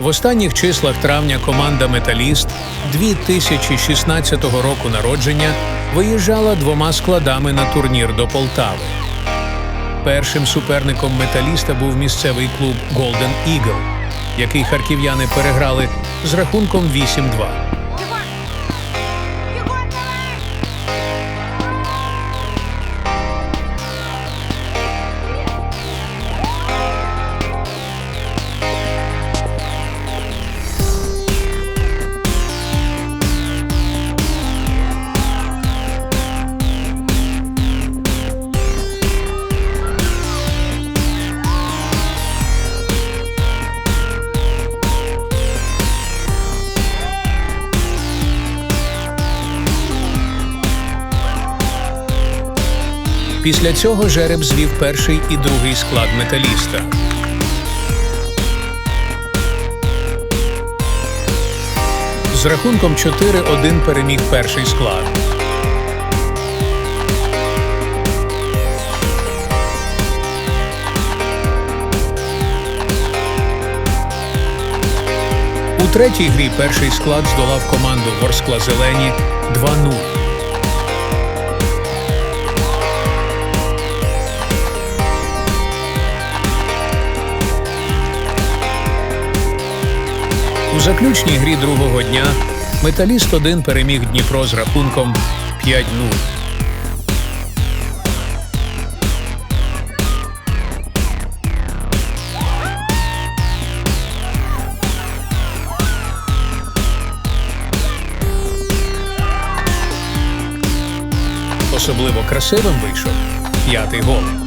В останніх числах травня команда Металіст 2016 року народження виїжджала двома складами на турнір до Полтави. Першим суперником металіста був місцевий клуб Golden Eagle, який харків'яни переграли з рахунком 8-2. Після цього жереб звів перший і другий склад металіста. З рахунком 4-1 переміг перший склад. У третій грі перший склад здолав команду Ворскла Зелені 2-0. У заключній грі другого дня Металіст 1 переміг Дніпро з рахунком 5-0. Особливо красивим вийшов п'ятий гол.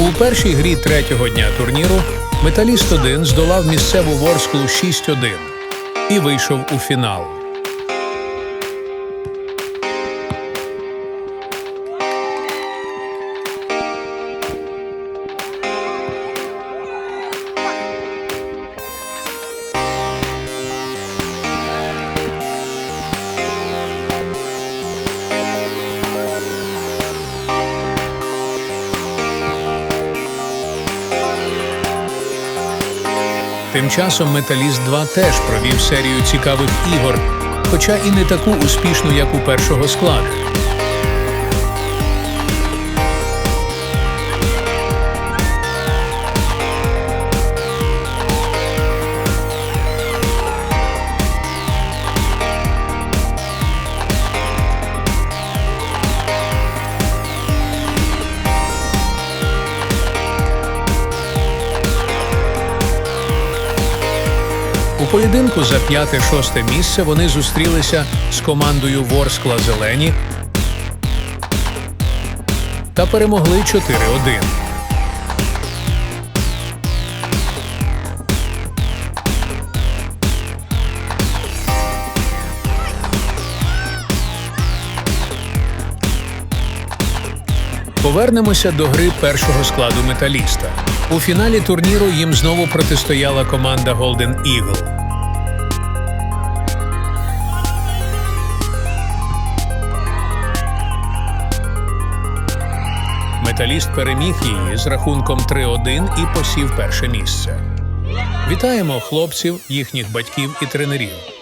У першій грі третього дня турніру Металіст 1 здолав місцеву Ворсклу 6-1 і вийшов у фінал. Тим часом Металіст 2 теж провів серію цікавих ігор, хоча і не таку успішну, як у першого складу. У поєдинку за п'яте-шосте місце вони зустрілися з командою Ворскла Зелені та перемогли 4-1. Повернемося до гри першого складу металіста. У фіналі турніру їм знову протистояла команда Golden Eagle. Металіст переміг її з рахунком 3-1 і посів перше місце. Вітаємо хлопців, їхніх батьків і тренерів.